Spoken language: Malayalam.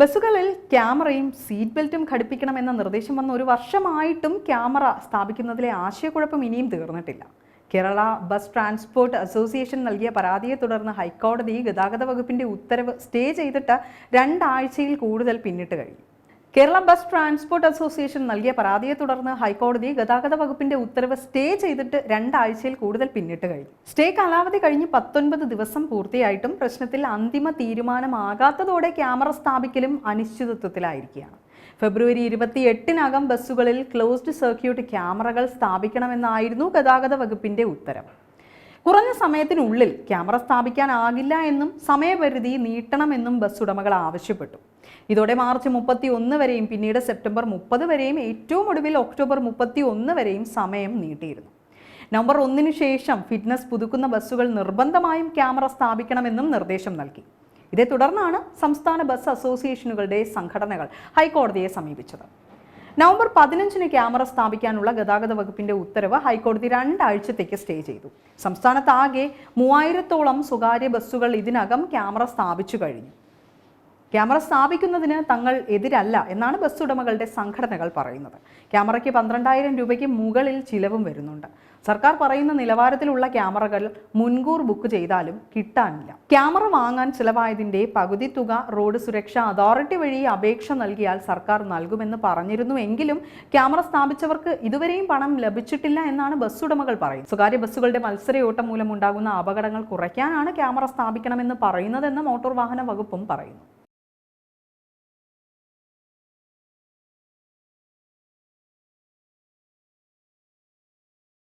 ബസ്സുകളിൽ ക്യാമറയും സീറ്റ് ബെൽറ്റും ഘടിപ്പിക്കണമെന്ന നിർദ്ദേശം വന്ന ഒരു വർഷമായിട്ടും ക്യാമറ സ്ഥാപിക്കുന്നതിലെ ആശയക്കുഴപ്പം ഇനിയും തീർന്നിട്ടില്ല. കേരള ബസ് ട്രാൻസ്പോർട്ട് അസോസിയേഷൻ നൽകിയ പരാതിയെ തുടർന്ന് ഹൈക്കോടതി ഗതാഗത വകുപ്പിന്റെ ഉത്തരവ് സ്റ്റേ ചെയ്തിട്ട് രണ്ടാഴ്ചയിൽ കൂടുതൽ പിന്നിട്ട് കഴിഞ്ഞു. കേരള ബസ് ട്രാൻസ്പോർട്ട് അസോസിയേഷൻ നൽകിയ പരാതിയെ തുടർന്ന് ഹൈക്കോടതി ഗതാഗത വകുപ്പിന്റെ ഉത്തരവ് സ്റ്റേ ചെയ്തിട്ട് രണ്ടാഴ്ചയിൽ കൂടുതൽ പിന്നിട്ട് കഴിഞ്ഞു. സ്റ്റേ കാലാവധി കഴിഞ്ഞ് പത്തൊൻപത് ദിവസം പൂർത്തിയായിട്ടും പ്രശ്നത്തിൽ അന്തിമ തീരുമാനമാകാത്തതോടെ ക്യാമറ സ്ഥാപിക്കലും അനിശ്ചിതത്വത്തിലായിരിക്കുകയാണ്. ഫെബ്രുവരി ഇരുപത്തി എട്ടിനകം ബസ്സുകളിൽ ക്ലോസ്ഡ് സർക്യൂട്ട് ക്യാമറകൾ സ്ഥാപിക്കണമെന്നായിരുന്നു ഗതാഗത വകുപ്പിന്റെ ഉത്തരവ് കുറഞ്ഞ സമയത്തിനുള്ളിൽ ക്യാമറ സ്ഥാപിക്കാനാകില്ല എന്നും സമയപരിധി നീട്ടണമെന്നും ബസ് ഉടമകൾ ആവശ്യപ്പെട്ടു. ഇതോടെ മാർച്ച് മുപ്പത്തി ഒന്ന് വരെയും പിന്നീട് സെപ്റ്റംബർ മുപ്പത് വരെയും ഏറ്റവും ഒടുവിൽ ഒക്ടോബർ മുപ്പത്തി ഒന്ന് വരെയും സമയം നീട്ടിയിരുന്നു. നവംബർ ഒന്നിനു ശേഷം ഫിറ്റ്നസ് പുതുക്കുന്ന ബസ്സുകൾ നിർബന്ധമായും ക്യാമറ സ്ഥാപിക്കണമെന്നും നിർദ്ദേശം നൽകി. ഇതേ തുടർന്നാണ് സംസ്ഥാന ബസ് അസോസിയേഷനുകളുടെ സംഘടനകൾ ഹൈക്കോടതിയെ സമീപിച്ചത്. നവംബർ പതിനഞ്ചിന് ക്യാമറ സ്ഥാപിക്കാനുള്ള ഗതാഗത വകുപ്പിന്റെ ഉത്തരവ് ഹൈക്കോടതി രണ്ടാഴ്ചത്തേക്ക് സ്റ്റേ ചെയ്തു. സംസ്ഥാനത്താകെ മൂവായിരത്തോളം സ്വകാര്യ ബസ്സുകൾ ഇതിനകം ക്യാമറ സ്ഥാപിച്ചു കഴിഞ്ഞു. ക്യാമറ സ്ഥാപിക്കുന്നതിന് തങ്ങൾ എതിരല്ല എന്നാണ് ബസ് ഉടമകളുടെ സംഘടനകൾ പറയുന്നത്. ക്യാമറയ്ക്ക് പന്ത്രണ്ടായിരം രൂപയ്ക്ക് മുകളിൽ ചിലവും വരുന്നുണ്ട്. സർക്കാർ പറയുന്ന നിലവാരത്തിലുള്ള ക്യാമറകൾ മുൻകൂർ ബുക്ക് ചെയ്താലും കിട്ടാനില്ല. ക്യാമറ വാങ്ങാൻ ചിലവായതിന്റെ പകുതി തുക റോഡ് സുരക്ഷാ അതോറിറ്റി വഴി അപേക്ഷ നൽകിയാൽ സർക്കാർ നൽകുമെന്ന് പറഞ്ഞിരുന്നു എങ്കിലും ക്യാമറ സ്ഥാപിച്ചവർക്ക് ഇതുവരെയും പണം ലഭിച്ചിട്ടില്ല എന്നാണ് ബസ് ഉടമകൾ പറയുന്നത്. സ്വകാര്യ ബസ്സുകളുടെ മത്സരയോട്ടം മൂലമുണ്ടാകുന്ന അപകടങ്ങൾ കുറയ്ക്കാനാണ് ക്യാമറ സ്ഥാപിക്കണമെന്ന് പറയുന്നതെന്ന് മോട്ടോർ വാഹന വകുപ്പും പറയുന്നു.